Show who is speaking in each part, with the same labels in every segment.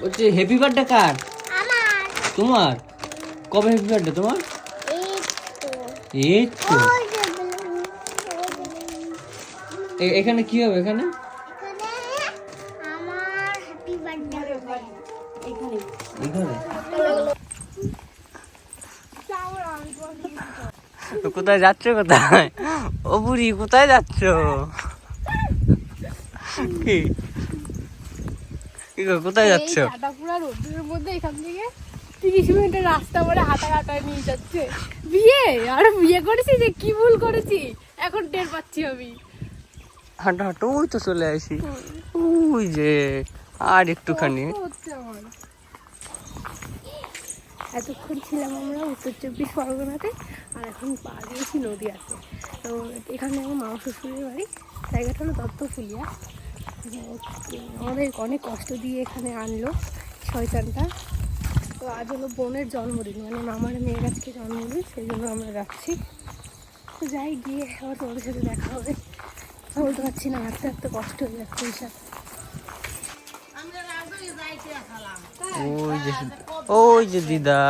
Speaker 1: বলছি happy birthday কার? তোমার? কবে হ্যাপি বার্থডে তোমার?
Speaker 2: এই তো।
Speaker 1: এখানে কি হবে এখানে?
Speaker 2: এখানে। আমার হ্যাপি বার্থডে
Speaker 1: এখানে কোথায় যাচ্ছ কোথায়? ও বুড়ি কোথায় যাচ্ছ? কি? কোথায় যাচ্ছ?
Speaker 3: এই কাটাপুরা রোদ্রের মধ্যে এখান থেকে তিরিশ মিনিটের রাস্তা হাঁটা হাঁটায় নিয়ে যাচ্ছে। বিয়ে? আর বিয়ে করেছি যে কি ভুল করেছি? এখন টের পাচ্ছি আমি।
Speaker 1: হাঁটো হাঁটো ওই তো চলে আসি। ওই যে আর একটুখানি।
Speaker 3: হচ্ছে আমার? এতক্ষণ ছিলাম আমরা উত্তর চব্বিশ পরগনাতে আর এখন পা দিয়েছি নদী আছে তো এখানে আমার মামা শ্বশুরের বাড়ি। জায়গাটা হলো দত্তফুলিয়া আমাদের অনেক কষ্ট দিয়ে এখানে আনলো শয়তানটা। তো আজ হলো বোনের জন্মদিন মানে মামার মেয়ের আজকে জন্মদিন সেই জন্য আমরা যাচ্ছি তো যাই গিয়ে আবার তোমাদের সাথে দেখা হবে। বলতে পারছি না হাঁটতে হাঁটতে কষ্ট হয়ে যাচ্ছে বিশাল
Speaker 1: ওই যে ওই যে দিদা।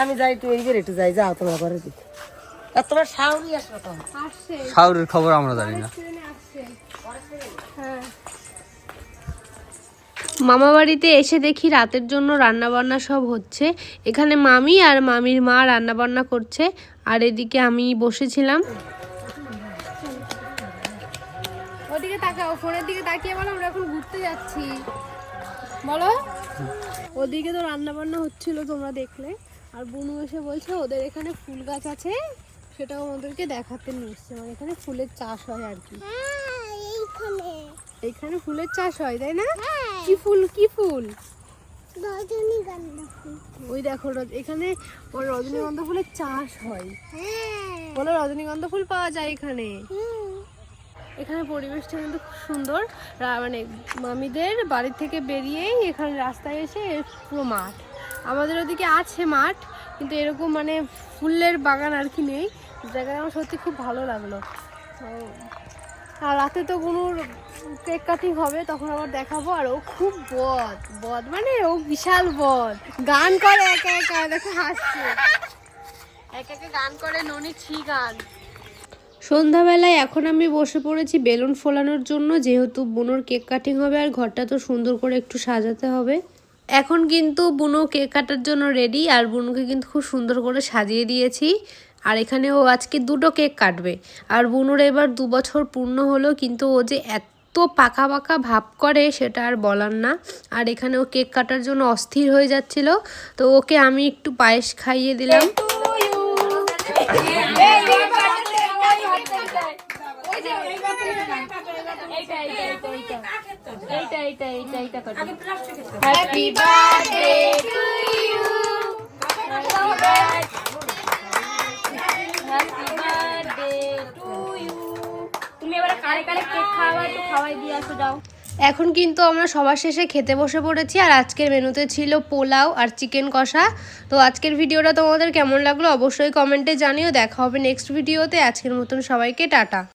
Speaker 4: আমি যাই তুই এই একটু যাই যাও তোমরা ঘরে দিকে তোমার তো?
Speaker 1: খবর আমরা জানি না।
Speaker 3: হ্যাঁ। মামা বাড়িতে এসে দেখি রাতের জন্য রান্না বান্না সব হচ্ছে। এখানে মামি আর মামির মা রান্না বান্না করছে। আর এদিকে আমি বসেছিলাম। ওদিকে তাকাও ফোনের দিকে তাকিয়ে বলো আমরা এখন ঘুরতে যাচ্ছি। বলো। ওদিকে তো রান্না বান্না হচ্ছিল তোমরা দেখলে। আর বুনু এসে বলছে ওদের এখানে ফুল গাছ আছে। সেটা আমাদেরকে দেখাতে নিয়ে এসছে মানে এখানে ফুলের চাষ হয় আর কি। এখানে ফুলের চাষ হয় তাই না?
Speaker 2: হ্যাঁ।
Speaker 3: কি ফুল কি ফুল? ওই দেখো এখানে রজনীগন্ধা ফুলের চাষ হয়।
Speaker 2: হ্যাঁ।
Speaker 3: বলো রজনীগন্ধা ফুল পাওয়া যায় এখানে? এখানে পরিবেশটা কিন্তু খুব সুন্দর। মানে মামিদের বাড়ি থেকে বেরিয়েই এখানে রাস্তায় এসে পুরো মাঠ। আমাদের ওদিকে আছে মাঠ কিন্তু এরকম মানে ফুলের বাগান আর কি নেই। জায়গাটা আমার সত্যি খুব ভালো লাগল। তো আর রাতে তো কোনো কেক কাটিং হবে, তখন আবার দেখাবো। আর ও খুব বদ বদ মানে ও বিশাল বদ। গান করে একা একা, দেখো হাসছে। একা একা গান করে ননি ছি গান। সন্ধ্যাবেলায় এখন আমি বসে পড়েছি বেলুন ফোলানোর জন্য, যেহেতু বুনোর কেক কাটিং হবে আর ঘরটা তো সুন্দর করে একটু সাজাতে হবে। এখন কিন্তু বুনো কেক কাটার জন্য রেডি আর বুনুকে কিন্তু খুব সুন্দর করে সাজিয়ে দিয়েছি। আর এখানে ও আজকে দুটো কেক কাটবে। আর বুনুর এবার দু বছর পূর্ণ হলো কিন্তু ও যে এত পাকা পাকা ভাব করে সেটা আর বলার না। আর এখানে ও কেক কাটার জন্য অস্থির হয়ে যাচ্ছিল তো ওকে আমি একটু পায়েস খাইয়ে দিলাম। হ্যাপি বার্থডে টু ইউ
Speaker 5: খাওয়াই
Speaker 3: এখন কিন্তু আমরা সবার শেষে খেতে বসে পড়েছি, আর আজকের মেনুতে ছিল পোলাও আর চিকেন কষা। তো আজকের ভিডিওটা তোমাদের কেমন লাগল অবশ্যই কমেন্টে জানিও। দেখা হবে নেক্সট ভিডিওতে আজকের মতন সবাইকে টাটা।